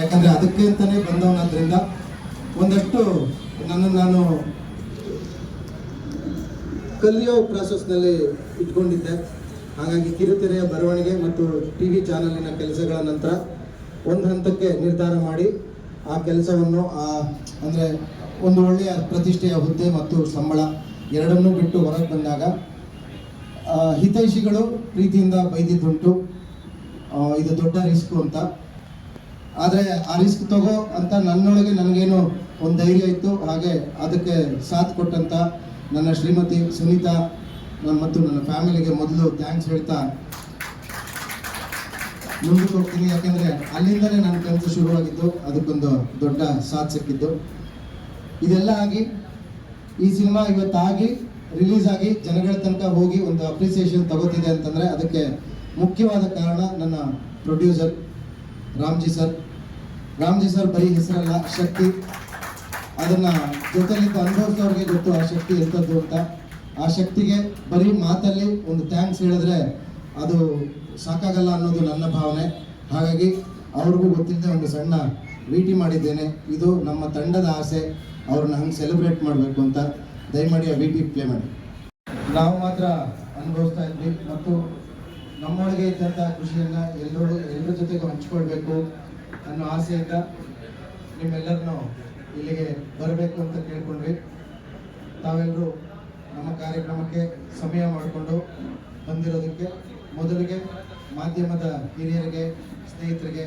ಯಾಕಂದ್ರೆ ಅದಕ್ಕೆ ಅಂತಾನೆ ಬಂದವನಾದ್ರಿಂದ ಒಂದಷ್ಟು ನನ್ನ ನಾನು ಕಲಿಯೋ ಪ್ರಾಸೆಸ್ನಲ್ಲಿ ಇಟ್ಕೊಂಡಿದ್ದೆ. ಹಾಗಾಗಿ ಕಿರುತೆರೆಯ ಬರವಣಿಗೆ ಮತ್ತು ಟಿ ವಿ ಚಾನಲಿನ ಕೆಲಸಗಳ ನಂತರ ಒಂದು ಹಂತಕ್ಕೆ ನಿರ್ಧಾರ ಮಾಡಿ ಆ ಕೆಲಸವನ್ನು, ಆ, ಅಂದರೆ ಒಂದು ಒಳ್ಳೆಯ ಪ್ರತಿಷ್ಠೆಯ ಹುದ್ದೆ ಮತ್ತು ಸಂಬಳ ಎರಡನ್ನೂ ಬಿಟ್ಟು ಹೊರಗೆ ಬಂದಾಗ ಹಿತೈಷಿಗಳು ಪ್ರೀತಿಯಿಂದ ಬೈದಿದ್ದುಂಟು. ಇದು ದೊಡ್ಡ ರಿಸ್ಕು ಅಂತ. ಆದರೆ ಆ ರಿಸ್ಕ್ ತಗೋ ಅಂತ ನನ್ನೊಳಗೆ ನನಗೇನು ಒಂದು ಧೈರ್ಯ ಇತ್ತು. ಹಾಗೆ ಅದಕ್ಕೆ ಸಾಥ್ ಕೊಟ್ಟಂತ ನನ್ನ ಶ್ರೀಮತಿ ಸುನೀತಾ ಮತ್ತು ನನ್ನ ಫ್ಯಾಮಿಲಿಗೆ ಮೊದಲು ಥ್ಯಾಂಕ್ಸ್ ಹೇಳ್ತಾ ಮುಂದಕ್ಕೆ ಹೋಗ್ತೀನಿ. ಯಾಕೆಂದ್ರೆ ಅಲ್ಲಿಂದಲೇ ನನ್ನ ಕೆಲಸ ಶುರುವಾಗಿದ್ದು, ಅದಕ್ಕೊಂದು ದೊಡ್ಡ ಸಾಥ್ ಸಿಕ್ಕಿದ್ದು. ಇದೆಲ್ಲ ಆಗಿ, ಈ ಸಿನಿಮಾ ಇವತ್ತಾಗಿ ರಿಲೀಸ್ ಆಗಿ ಜನಗಳ ತನಕ ಹೋಗಿ ಒಂದು ಅಪ್ರಿಸಿಯೇಷನ್ ತಗೋತಿದೆ ಅಂತಂದ್ರೆ ಅದಕ್ಕೆ ಮುಖ್ಯವಾದ ಕಾರಣ ನನ್ನ producer Ramji sir. Ramji sir ಬರೀ ಹೆಸರಲ್ಲ, ಶಕ್ತಿ. ಅದನ್ನ ಜೊತೆಲಿಂದ ಅನುಭವಿಸೋರಿಗೆ ಗೊತ್ತು, ಆ ಶಕ್ತಿ ಎಂಥದ್ದು ಅಂತ. ಆ ಶಕ್ತಿಗೆ ಬರೀ ಮಾತಲ್ಲಿ ಒಂದು ಥ್ಯಾಂಕ್ಸ್ ಹೇಳಿದ್ರೆ ಅದು ಸಾಕಾಗಲ್ಲ ಅನ್ನೋದು ನನ್ನ ಭಾವನೆ. ಹಾಗಾಗಿ ಅವ್ರಿಗೂ ಗೊತ್ತಿಲ್ಲದೆ ಒಂದು ಸಣ್ಣ ವಿಟಿ ಮಾಡಿದ್ದೇನೆ. ಇದು ನಮ್ಮ ತಂಡದ ಆಸೆ. ಅವ್ರನ್ನ ಹಂಗೆ ಸೆಲೆಬ್ರೇಟ್ ಮಾಡಬೇಕು ಅಂತ. ದಯಮಾಡಿ ಆ ವಿಟಿ ಪ್ಲೇ ಮಾಡಿ. ನಾವು ಮಾತ್ರ ಅನುಭವಿಸ್ತಾ ಇದ್ವಿ. ಮತ್ತು ನಮ್ಮೊಳಗೆ ಇದ್ದಂಥ ಖುಷಿಯನ್ನು ಎಲ್ಲರೂ ಎಲ್ಲರ ಜೊತೆಗೂ ಹಂಚ್ಕೊಳ್ಬೇಕು ಅನ್ನೋ ಆಸೆಯಿಂದ ನಿಮ್ಮೆಲ್ಲರನ್ನು ಇಲ್ಲಿಗೆ ಬರಬೇಕು ಅಂತ ಕೇಳ್ಕೊಂಡ್ವಿ. ತಾವೆಲ್ಲರೂ ನಮ್ಮ ಕಾರ್ಯಕ್ರಮಕ್ಕೆ ಸಮಯ ಮಾಡಿಕೊಂಡು ಬಂದಿರೋದಕ್ಕೆ ಮೊದಲಿಗೆ ಮಾಧ್ಯಮದ ಹಿರಿಯರಿಗೆ, ಸ್ನೇಹಿತರಿಗೆ